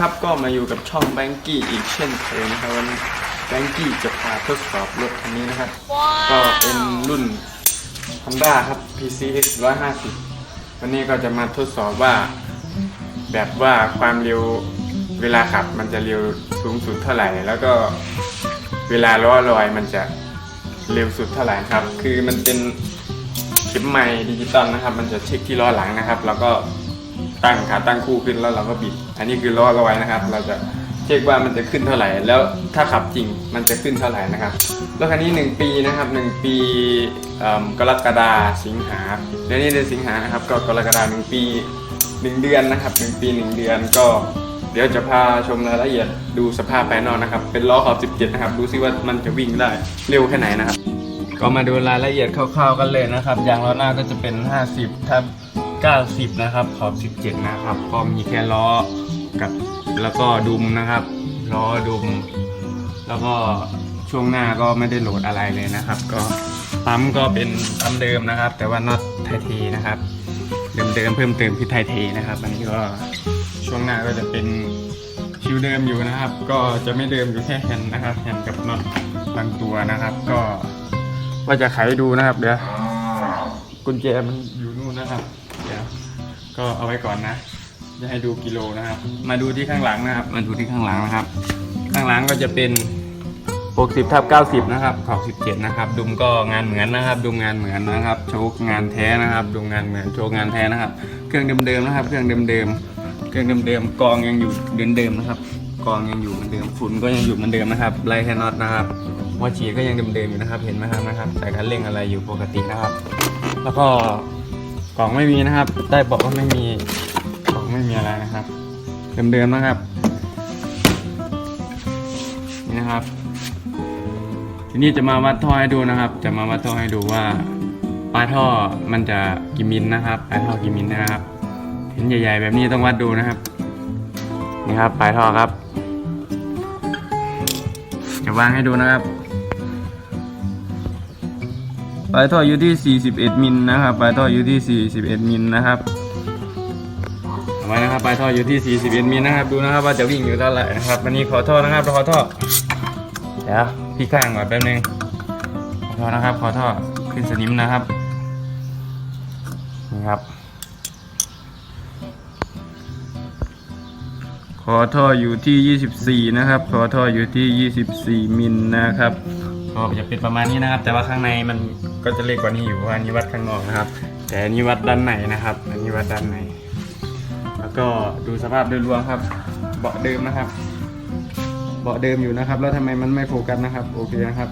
ครับก็มาอยู่กับช่องแบงกี้อีกเช่นเคยนะครับวันนี้แบงกี้จะพาทดสอบรถคันนี้นะครับ ก็เป็นรุ่น Honda ครับ PCX 150 วันนี้ก็จะมาทดสอบว่า แบบว่าความเร็วเวลาขับมันจะเร็วสูงสุดเท่าไหร่ แล้วก็เวลาล้อลอยมันจะเร็วสุดเท่าไหร่ครับ คือมันเป็นเข็มไม้ดิจิตอลนะครับ มันจะเช็คที่ล้อหลังนะครับ แล้วก็ ตั้งขาตั้งคู่ขึ้นแล้วเราก็บิด อันนี้คือล้อลอยนะครับ เราจะเช็คว่ามันจะขึ้นเท่าไหร่ แล้วถ้าขับจริงมันจะขึ้นเท่าไหร่นะครับรถคันนี้ 1 ปีนะครับ 1 ปีกรกฎาสิงหาเดือนนี้เดือนสิงหานะครับ ก็กรกฎาหนึ่งปีหนึ่งเดือนนะครับหนึ่งปีหนึ่งเดือนก็เดี๋ยวจะพาชมรายละเอียดดูสภาพภายนอกนะครับ เป็นล้อขอบ 17 นะครับ ดูซิว่ามันจะวิ่งได้เร็วแค่ไหนนะครับ ก็มาดูรายละเอียดคร่าวๆกันเลยนะครับ ยางล้อหน้าก็จะเป็น 50ทับ 90 นะครับ ขอบ 17 นะครับ ก็มีแค่ล้อกับแล้วก็ดุมนะครับ ล้อดุม แล้วก็ช่วงหน้าก็ไม่ได้โหลดอะไรเลยนะครับ ก็ปั๊มก็เป็นปั๊มเดิมนะครับ แต่ว่าน็อตไทเทนะครับเดิมๆเพิ่มเติมคือไทเทนะครับอันนี้ก็ช่วงหน้าก็จะเป็นชิวเดิมอยู่นะครับ ก็จะไม่เดิมอยู่แค่แฮนด์นะครับแฮนด์กับน็อตบางตัวนะครับ ก็ว่าจะไขดูนะครับเดี๋ยวกุญแจมันอยู่นู่นนะครับ ก็เอาไว้ก่อนนะ จะให้ดูกิโลนะครับ มาดูที่ข้างหลังนะครับ มาดูที่ข้างหลังนะครับ ข้างหลังก็จะเป็น 60ทับ90 นะครับขอบ17 นะครับ ดุมก็งานเหมือนนะครับ ดุมงานเหมือนนะครับ โชคงานแท้นะครับ ดุมงานเหมือน โชคงานแท้นะครับ เครื่องเดิมๆนะครับ เครื่องเดิมๆ เครื่องเดิมๆ กองยังอยู่เดิมๆนะครับ กองยังอยู่เหมือนเดิม ฝุ่นก็ยังอยู่เหมือนเดิมนะครับ ไลท์แคนอตนะครับหัวฉีก็ยังเดิมๆอยู่นะครับ เห็นไหมครับนะครับใส่คันเร่งอะไรอยู่ปกตินะครับ แล้วก็ กล่องไม่มีนะครับ ได้บอกว่าไม่มีกล่องไม่มีอะไรนะครับ เดิมๆนะครับ นี่นะครับ ทีนี้จะมาวัดท่อให้ดูนะครับ จะมาวัดท่อให้ดูว่าปลายท่อมันจะกี่มิลนะครับปลายท่อกี่มิลนะครับ เห็นใหญ่ ๆ แบบนี้ต้องวัดดูนะครับ นี่ครับปลายท่อครับจะวางให้ดูนะครับ ปลายท่ออยู่ที่ 41 มิลนะครับ ปลายท่ออยู่ที่ 41 มิลนะครับเอาไว้นะครับ ปลายท่ออยู่ที่ 41 มิลนะครับ ดูนะครับว่าจะวิ่งอยู่เท่าไหร่นะครับวันนี้ขอท่อนะครับขอท่อ เดี๋ยวพี่ข้างก่อนแป๊บนึง ขอโทษนะครับ ขอโทษขึ้นสนิมนะครับ นี่ครับ ขอท่ออยู่ที่ 24 นะครับ ขอท่ออยู่ที่ 24 มิลนะครับ ก็จะเป็นประมาณนี้นะครับ แต่ว่าข้างในมันก็จะเล็กกว่านี้อยู่เพราะอันนี้วัดข้างนอกนะครับ แต่อันนี้วัดด้านในนะครับ อันนี้วัดด้านในแล้วก็ดูสภาพโดยรวมครับ เบาะเดิมนะครับ เบาะเดิมอยู่นะครับ แล้วทำไมมันไม่โฟกัสนะครับ โอเคนะครับ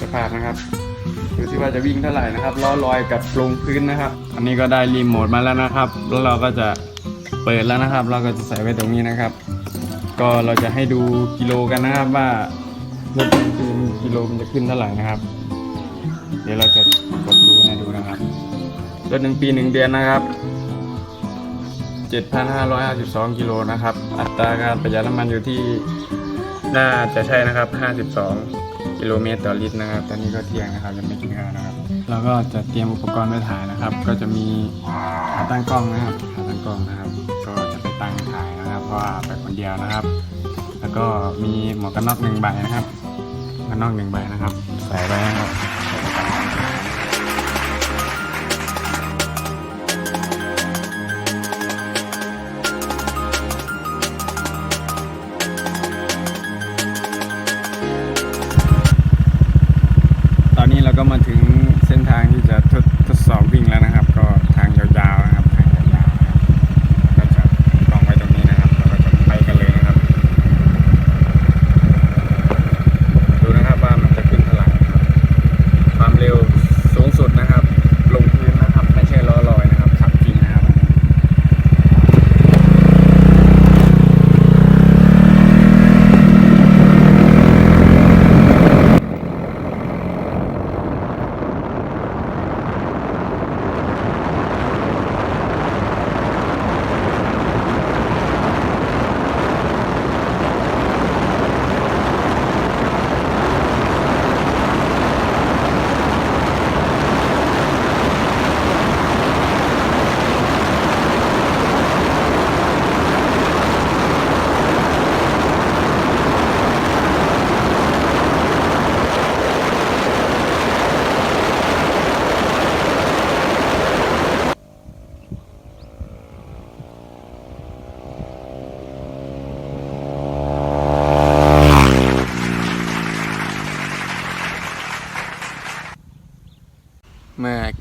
สภาพนะครับดูที่ว่าจะวิ่งเท่าไหร่นะครับล้อลอยกับลงพื้นนะครับ อันนี้ก็ได้รีโมทมาแล้วนะครับ แล้วเราก็จะเปิดแล้วนะครับ เราก็จะใส่ไว้ตรงนี้นะครับ ก็เราจะให้ดูกิโลกันนะครับว่ารถจริงๆกิโลมันจะขึ้นเท่าไหร่นะครับ เดี๋ยวเราจะกดดูให้ดูนะครับรถหนึ่งปีหนึ่งเดือนนะครับ7,552กิโลนะครับ อัตราการประหยัดน้ำมันอยู่ที่น่าจะใช่นะครับ 52 กิโลเมตรต่อลิตรนะครับ ตอนนี้ก็เที่ยงนะครับยังไม่กินข้าวนะครับเราก็จะเตรียมอุปกรณ์ไว้ถ่ายนะครับ ก็จะมีขาตั้งกล้องนะครับขาตั้งกล้องนะครับ ว่าไปคนเดียวนะครับ แล้วก็มีหมวกกันน็อกหนึ่งใบนะครับหมวกกันน็อกหนึ่งใบนะครับ ใส่ไว้นะครับ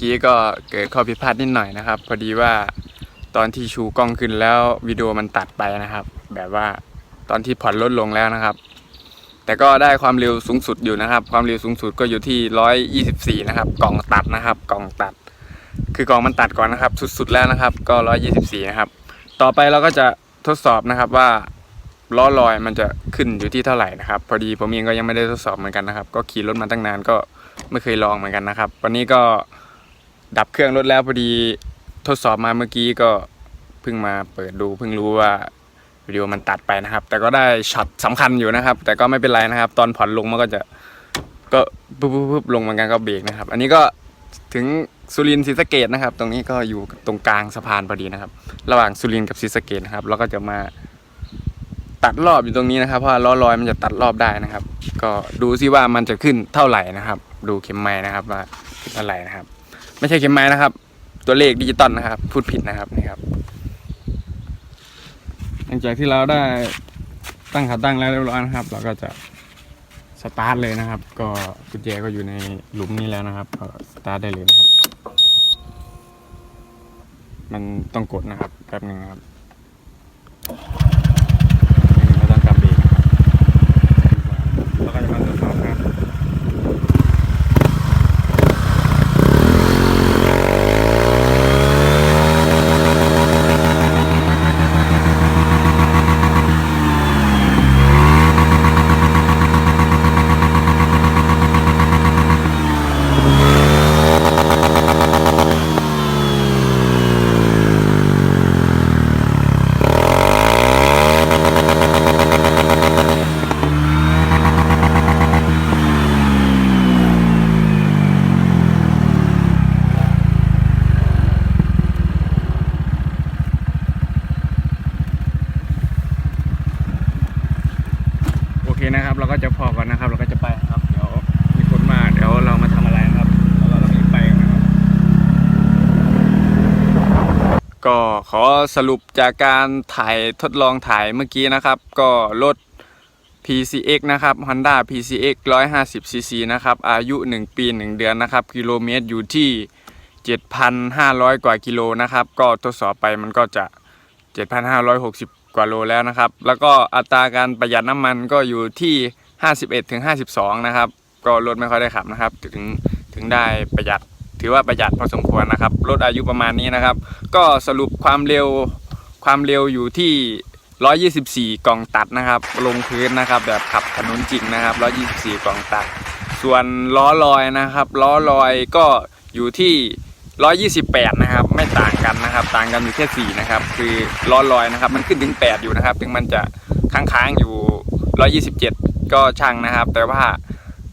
กี้ก็เกิดข้อผิดพลาดนิดหน่อยนะครับ พอดีว่าตอนที่ชูกล้องขึ้นแล้ววิดีโอมันตัดไปนะครับ แบบว่าตอนที่ผ่อนลดลงแล้วนะครับ แต่ก็ได้ความเร็วสูงสุดอยู่นะครับ ความเร็วสูงสุดก็อยู่ที่ 124 นะครับ กล่องตัดนะครับ กล่องตัด คือกล่องมันตัดก่อนนะครับ สุดๆแล้วนะครับ ก็ 124 นะครับ ต่อไปเราก็จะทดสอบนะครับว่าล้อลอยมันจะขึ้นอยู่ที่เท่าไหร่นะครับ พอดีผมเองก็ยังไม่ได้ทดสอบเหมือนกันนะครับ ก็ขี่รถมาตั้งนานก็ไม่เคยลองเหมือนกันนะครับ วันนี้ก็ ดับเครื่องรถแล้วพอดีทดสอบมาเมื่อกี้ก็เพิ่งมาเปิดดูเพิ่งรู้ว่าวิดีโอมันตัดไปนะครับ แต่ก็ได้ช็อตสำคัญอยู่นะครับ แต่ก็ไม่เป็นไรนะครับ ตอนผ่อนลงมันก็จะก็ปุ๊บปุ๊บปุ๊บลงเหมือนกันก็เบรกนะครับ อันนี้ก็ถึงสุรินทร์ศรีสะเกดนะครับ ตรงนี้ก็อยู่ตรงกลางสะพานพอดีนะครับ ระหว่างสุรินทร์กับศรีสะเกดนะครับเราก็จะมาตัดรอบอยู่ตรงนี้นะครับ เพราะล้อลอยมันจะตัดรอบได้นะครับ ก็ดูซิว่ามันจะขึ้นเท่าไหร่นะครับ ดูเข็มไม้นะครับว่าขึ้นเท่าไหร่นะครับ ไม่ใช่เข็มไม้นะครับ ตัวเลขดิจิตอลนะครับ พูดผิดนะครับนี่ครับ หลังจากที่เราได้ตั้งขาตั้งแล้วเรียบร้อยนะครับ เราก็จะสตาร์ทเลยนะครับ ก็กุญแจก็อยู่ในหลุมนี้แล้วนะครับก็สตาร์ทได้เลยนะครับ มันต้องกดนะครับแป๊บนึงนะครับไม่ต้องกำเบรกนะครับแล้วก็จะมาตรวจสอบนะครับ โอเค นะครับ เราก็จะพอก่อนนะครับ เราก็จะไปครับ เดี๋ยวมีคนมาเดี๋ยวเรามาทำอะไรนะครับแล้วเราต้องรีบไปกันนะครับ ก็ขอสรุปจากการถ่ายทดลองถ่ายเมื่อกี้นะครับ ก็รถ PCX นะครับ Honda PCX 150cc นะครับ อายุ 1 ปี 1 เดือนนะครับ กิโลเมตรอยู่ที่ 7,500 กว่ากิโลนะครับ ก็ทดสอบไปมันก็จะ 7,560 กว่าโลแล้วนะครับ แล้วก็อัตราการประหยัดน้ำมันก็อยู่ที่ 51ถึง52 นะครับ ก็รถไม่ค่อยได้ขับนะครับ ถึงถึงได้ประหยัดถือว่าประหยัดพอสมควรนะครับรถอายุประมาณนี้นะครับ ก็สรุปความเร็วความเร็วอยู่ที่ 124 กล่องตัดนะครับ ลงพื้นนะครับ แบบขับถนนจริงนะครับ 124 กล่องตัด ส่วนล้อลอยนะครับ ล้อลอยก็อยู่ที่ 128 นะครับ ไม่ต่างกันนะครับ ต่างกันอยู่แค่4นะครับ คือล้อลอยนะครับ มันขึ้นถึง 8 อยู่นะครับ ถึงมันจะค้างๆอยู่ 127 ก็ช่างนะครับ แต่ว่า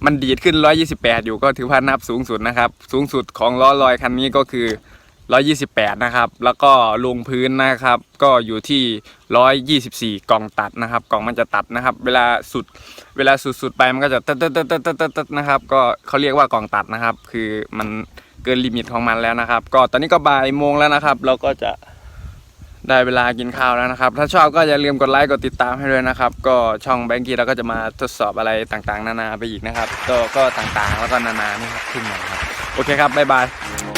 มันดีดขึ้น 128 อยู่ก็ถือว่านับสูงสุดนะครับ สูงสุดของล้อลอยคันนี้ก็คือ 128 นะครับ แล้วก็ลงพื้นนะครับ ก็อยู่ที่ 124 กล่องตัดนะครับ กล่องมันจะตัดนะครับ เวลาสุด เวลาสุดๆไปมันก็จะตึ๊ดตึ๊ดตึ๊ดตึ๊ดตึ๊ดตัดนะครับ ก็เขาเรียกว่ากล่องตัดนะครับ คือมัน เกินลิมิตของมันแล้วนะครับ ก็ตอนนี้ก็บ่ายโมงแล้วนะครับ เราก็จะได้เวลากินข้าวแล้วนะครับ ถ้าชอบก็อย่าลืมกดไลค์กดติดตามให้ด้วยนะครับ ก็ช่องแบงกี้เราก็จะมาทดสอบอะไรต่างๆ นานาไปอีกนะครับก็ก็ต่างๆแล้วก็นานานี่ครับขึ้นมาครับโอเคครับบ๊ายบาย